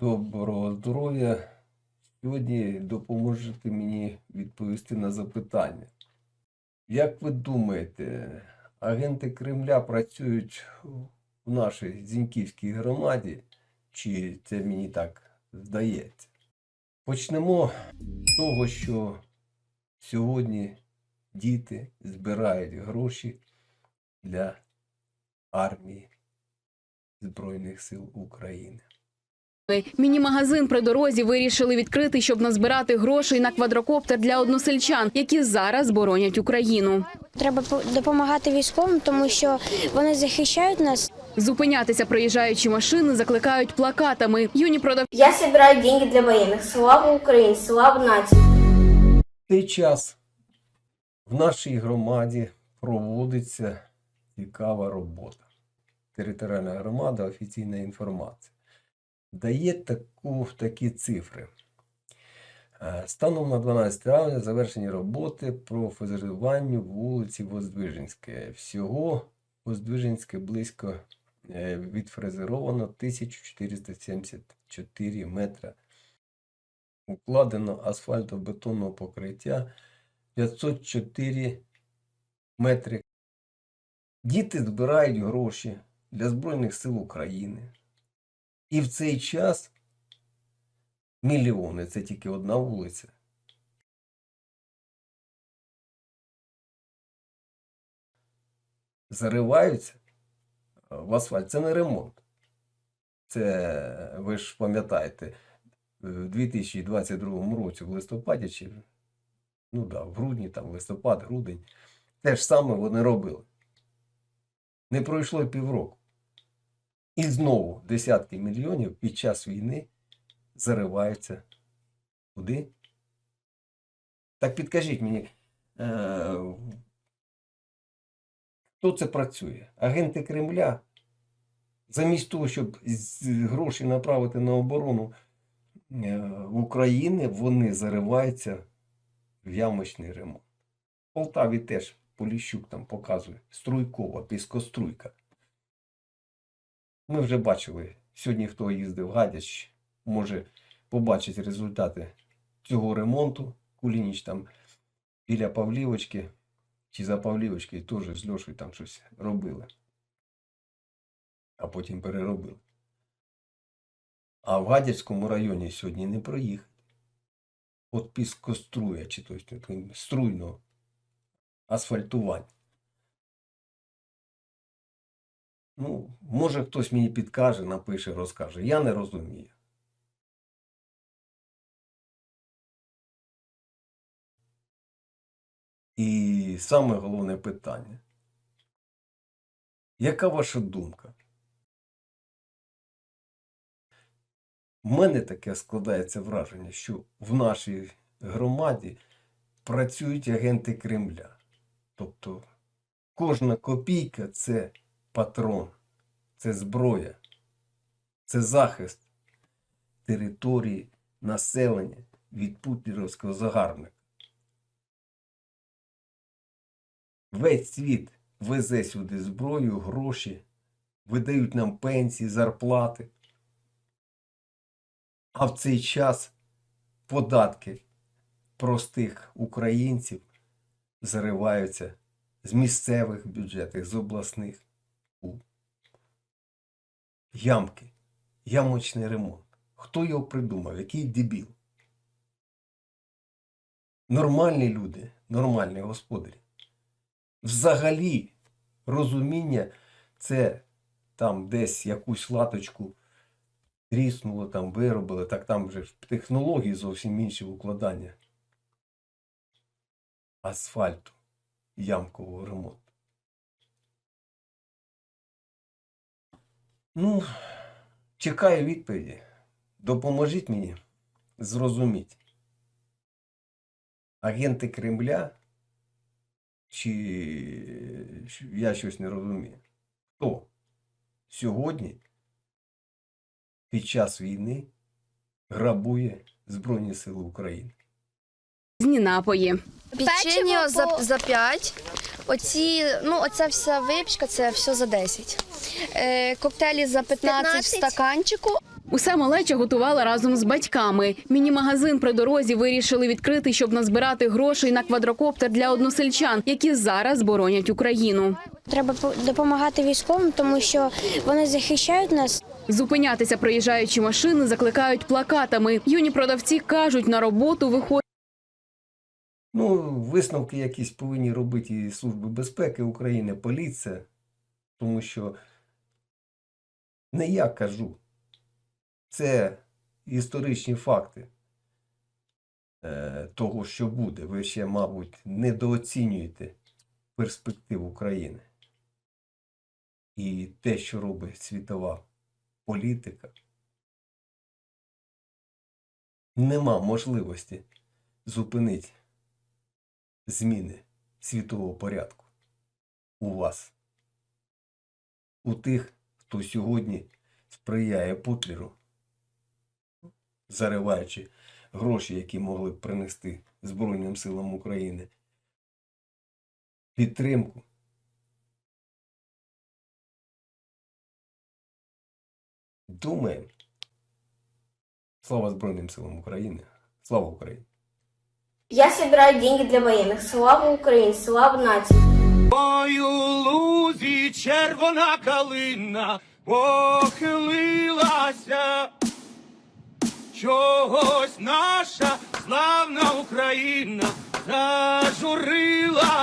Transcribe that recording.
Доброго здоров'я. Сьогодні допоможете мені відповісти на запитання. Як ви думаєте, агенти Кремля працюють у нашій Зіньківській громаді, чи це мені так здається? Почнемо з того, що сьогодні діти збирають гроші для армії Збройних сил України. Міні-магазин при дорозі вирішили відкрити, щоб назбирати грошей на квадрокоптер для односельчан, які зараз боронять Україну. Треба по- допомагати військовим, тому що вони захищають нас. Зупинятися проїжджаючі машини закликають плакатами. Юні продавці Я собираю деньги для военных. Слава Украине, слава нации. В цей час в нашій громаді проводиться цікава робота. Територіальна громада, офіційна інформація. Дає таку, такі цифри. Е, Станом на 12 травня завершені роботи про фрезерування вулиці Воздвиженське. Всього Воздвиженське близько е, відфрезеровано 1474 метра укладено асфальтобетонного покриття 504 метри. Діти збирають гроші для Збройних сил України. І в цей час мільйони, це тільки одна вулиця. Зариваються в асфальт. Це не ремонт. Це, ви ж пам'ятаєте, в 2022 році, в листопаді, чи ну да, в грудні, там, листопад, грудень, те ж саме вони робили. Не пройшло півроку. І знову десятки мільйонів під час війни зариваються. Куди? Так підкажіть мені, е, хто це працює? Агенти Кремля? Замість того, щоб гроші направити на оборону е, в вони зариваються в ямочний ремонт. В Полтаві теж Поліщук там показує струйкова, піскоструйка. Ми вже бачили, сьогодні хто їздив Гадяч, може побачити результати цього ремонту. Кулініч там біля Павлівочки чи за Павлівочки теж з Льошою там щось робили. А потім переробили. А в Гадяцькому районі сьогодні не проїхати. От піскоструя, чи то есть струйного асфальтування. Ну, може хтось мені підкаже, напише, розкаже. Я не розумію. І саме головне питання. Яка ваша думка? У мене таке складається враження, що в нашій громаді працюють агенти Кремля. Тобто кожна копійка це патрон, це зброя, це захист території населення від путлерівського загарбника. Весь світ везе сюди зброю, гроші, видають нам пенсії, зарплати. А в цей час податки простих українців зариваються з місцевих бюджетів, з обласних ямки, ямочний ремонт. Хто його придумав? Який дебіл? Нормальні люди, нормальні господарі. Взагалі розуміння це там десь якусь латочку тріснуло, там виробили, так там вже ж технології зовсім інші укладання асфальту, ямкового ремонту. Ну, чекаю відповіді. Допоможіть мені зрозуміти. Агенти Кремля чи я щось не розумію. Хто сьогодні під час війни грабує Збройні Сили України? Різні напої. Печення за, за 5. Оці, ну, оця вся випічка, це все за 10. Е, коктейлі за 15, в стаканчику. Усе малеча готувала разом з батьками. Міні-магазин при дорозі вирішили відкрити, щоб назбирати грошей на квадрокоптер для односельчан, які зараз боронять Україну. Треба по- допомагати військовим, тому що вони захищають нас. Зупинятися проїжджаючі машини закликають плакатами. Юні продавці кажуть, на роботу виходять. Ну, висновки якісь повинні робити і Служби безпеки України, поліція, тому що не я кажу, це історичні факти е, того, що буде. Ви ще, мабуть, недооцінюєте перспектив України. І те, що робить світова політика, нема можливості зупинити зміни світового порядку у вас, у тих, хто сьогодні сприяє Путлеру, зариваючи гроші, які могли б принести Збройним силам України, підтримку. Думаємо. Слава Збройним силам України! Слава Україні! Я собираю деньги для военных. Слава Украине, слава нації. У лузі червона калина похилилася. Чогось наша славна Україна зажурилася.